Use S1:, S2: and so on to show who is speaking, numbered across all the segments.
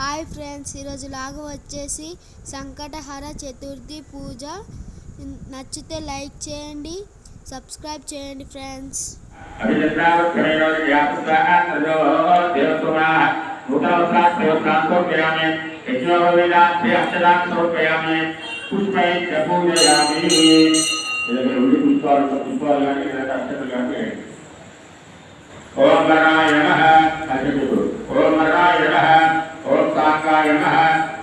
S1: Hi friends ఈరోజు లాగా వచ్చేసి సంకటహర చతుర్థి పూజ నచ్చితే లైక్ చేయండి సబ్స్క్రైబ్ చేయండి ఫ్రెండ్స్
S2: ఓం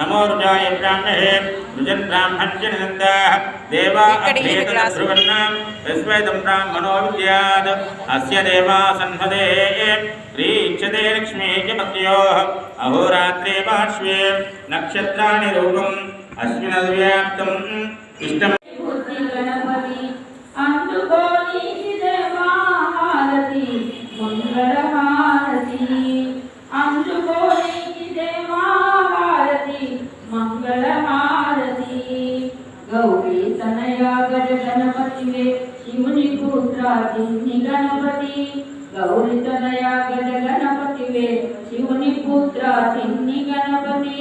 S2: పూర్వో యో దేవేభ్యో జాతः నమో రుజాయ బ్రాహ్మణే రుజన్ బ్రాహ్మణ్యనందాः దేవా అభ్యేతధ్రువన్నాం యస్వేదం బ్రాహ్మణో విద్యాత్ అస్య దేవా సన్మదే ప్రీచ్యతే లక్ష్మీ చ పత్యోః అహోరాత్రే పార్శ్వే నక్షత్రాణి రూపం అశ్వినవ్యాప్తం ఇష్టం
S3: ತನಯಾಗರ ಗಣಪತಿಗೆ ಶಿವನಿಗೂತ್ರಾದಿ ಗಣಪತಿ ಗೌರಿ ತನಯಾಗರ ಗಣಪತಿಗೆ ಶಿವನಿ ಪುತ್ರ ತಿನ್ನಿ ಗಣಪತಿ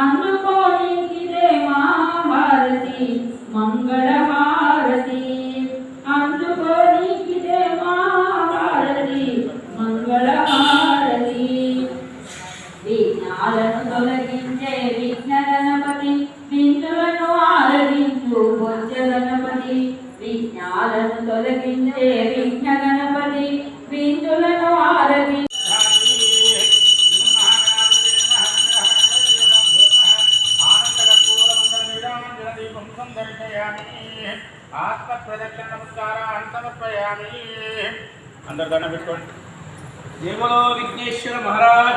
S3: ಅನ್ನಕೋಣಿದೆ ಮಹಾಭಾರತಿ, ಮಂಗಳ ಭಾರತಿ. ಅನ್ನಕೋಣಿದೆ ಮಹಾಭಾರತಿ, ಮಂಗಳ ಭಾರತಿ. ವಿಜ್ಞಾನನು ತೊಲಗಿದ್ದೆ ವಿಜ್ಞಾನ విఘ్నాలను తొలగించే విఘ్న గణపతి విందులను ఆరగించు
S2: ఆత్మప్రదక్షిణ నమస్కారాన్ని సమర్పయామి అందరు దండం పెట్టుకోండి.
S4: జయములో విఘ్నేశ్వర మహారాజ్.